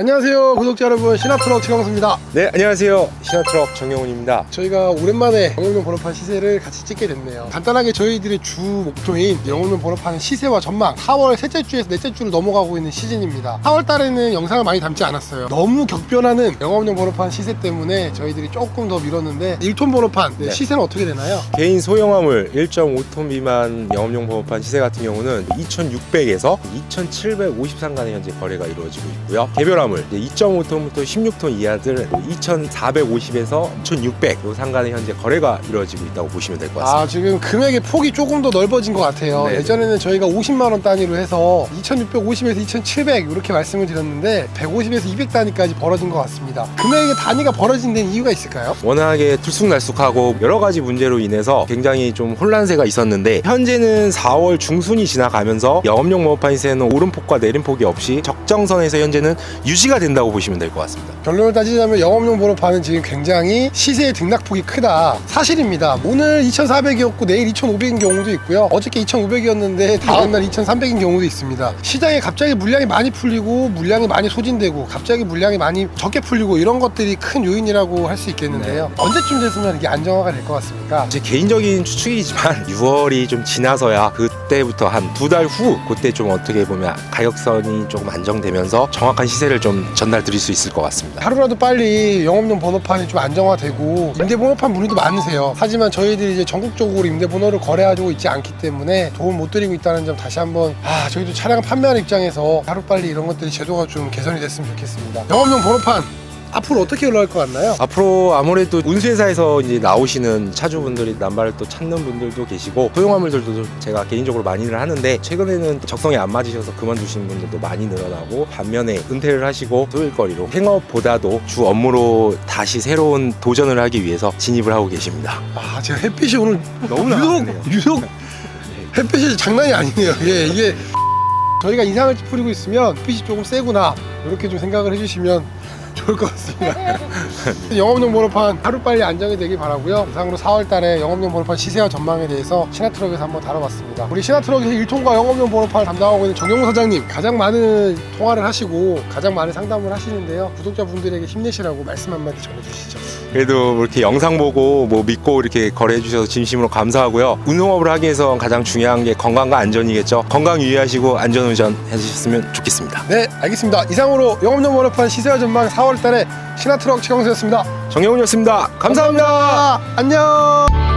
안녕하세요 구독자 여러분. 신화트럭 최강수입니다. 네 안녕하세요. 신화트럭 정영훈입니다. 저희가 오랜만에 영업용 번호판 시세를 같이 찍게 됐네요. 간단하게 저희들의 주 목표인 영업용 번호판 시세와 전망. 4월 셋째 주에서 넷째 주를 넘어가고 있는 시즌입니다. 4월 달에는 영상을 많이 담지 않았어요. 너무 격변하는 영업용 번호판 시세 때문에 저희들이 조금 더 밀었는데 1톤 번호판 네, 네. 시세는 어떻게 되나요? 개인 소형화물 1.5톤 미만 영업용 번호판 시세 같은 경우는 2,600에서 2,753간의 현재 거래가 이루어지고 있고요. 개별 화물 2.5톤부터 16톤 이하들 2,450에서 2,600 요 상간의 현재 거래가 이루어지고 있다고 보시면 될 것 같습니다 아 지금 금액의 폭이 조금 더 넓어진 것 같아요 네네. 예전에는 저희가 50만 원 단위로 해서 2650에서 2700 이렇게 말씀을 드렸는데 150에서 200 단위까지 벌어진 것 같습니다 금액의 단위가 벌어진 데는 이유가 있을까요? 워낙에 들쑥날쑥하고 여러 가지 문제로 인해서 굉장히 좀 혼란세가 있었는데 현재는 4월 중순이 지나가면서 영업용 번호판 시세는 오름폭과 내림폭이 없이 적정선에서 현재는 유지 가 된다고 보시면 될 것 같습니다. 결론을 따지자면 영업용 번호판은 지금 굉장히 시세의 등락폭이 크다. 사실입니다. 오늘 2400이었고 내일 2500인 경우도 있고요. 어저께 2500이었는데 다음날 2300인 경우도 있습니다. 시장에 갑자기 물량이 많이 풀리고 물량이 많이 소진되고 갑자기 물량이 많이 적게 풀리고 이런 것들이 큰 요인이라고 할 수 있겠는데요. 언제쯤 됐으면 이게 안정화가 될 것 같습니까? 제 개인적인 추측이지만 6월이 좀 지나서야 그 때부터 한 두 달 후 그때 좀 어떻게 보면 가격선이 조금 안정되면서 정확한 시세를 좀 전달 드릴 수 있을 것 같습니다. 하루라도 빨리 영업용 번호판이 좀 안정화되고 임대 번호판 문의도 많으세요. 하지만 저희들이 이제 전국적으로 임대 번호를 거래하고 있지 않기 때문에 도움 못 드리고 있다는 점 다시 한번 아 저희도 차량 판매하는 입장에서 하루 빨리 이런 것들이 제도가 좀 개선이 됐으면 좋겠습니다. 영업용 번호판 앞으로 어떻게 올라갈 것 같나요? 앞으로 아무래도 운수회사에서 이제 나오시는 차주분들이 남발을 또 찾는 분들도 계시고 소형화물들도 제가 개인적으로 많이들 하는데 최근에는 적성에 안 맞으셔서 그만두시는 분들도 많이 늘어나고 반면에 은퇴를 하시고 소일거리로 생업보다도 주 업무로 다시 새로운 도전을 하기 위해서 진입을 하고 계십니다. 아 제가 햇빛이 오늘 너무 유독 나왔네요. 유독 햇빛이 장난이 아니네요. 예, 이게 저희가 이상을 찌푸리고 있으면 햇빛이 조금 세구나 이렇게 좀 생각을 해주시면 좋을 것 같습니다. 영업용 번호판 하루빨리 안정이 되길 바라고요. 이상으로 4월달에 영업용 번호판 시세와 전망에 대해서 신화트럭에서 한번 다뤄봤습니다. 우리 신화트럭에서 1통과 영업용 번호판을 담당하고 있는 정영호 사장님 가장 많은 통화를 하시고 가장 많은 상담을 하시는데요. 구독자분들에게 힘내시라고 말씀 한마디 전해주시죠. 그래도 이렇게 영상 보고 뭐 믿고 이렇게 거래해 주셔서 진심으로 감사하고요. 운송업을 하기 위해서 가장 중요한 게 건강과 안전이겠죠. 건강 유의하시고 안전운전 해주셨으면 좋겠습니다. 네, 알겠습니다. 이상으로 영업용 번호판 시세와 전망 4월 달에 신화트럭 최강수였습니다. 정영훈이었습니다 감사합니다. 안녕.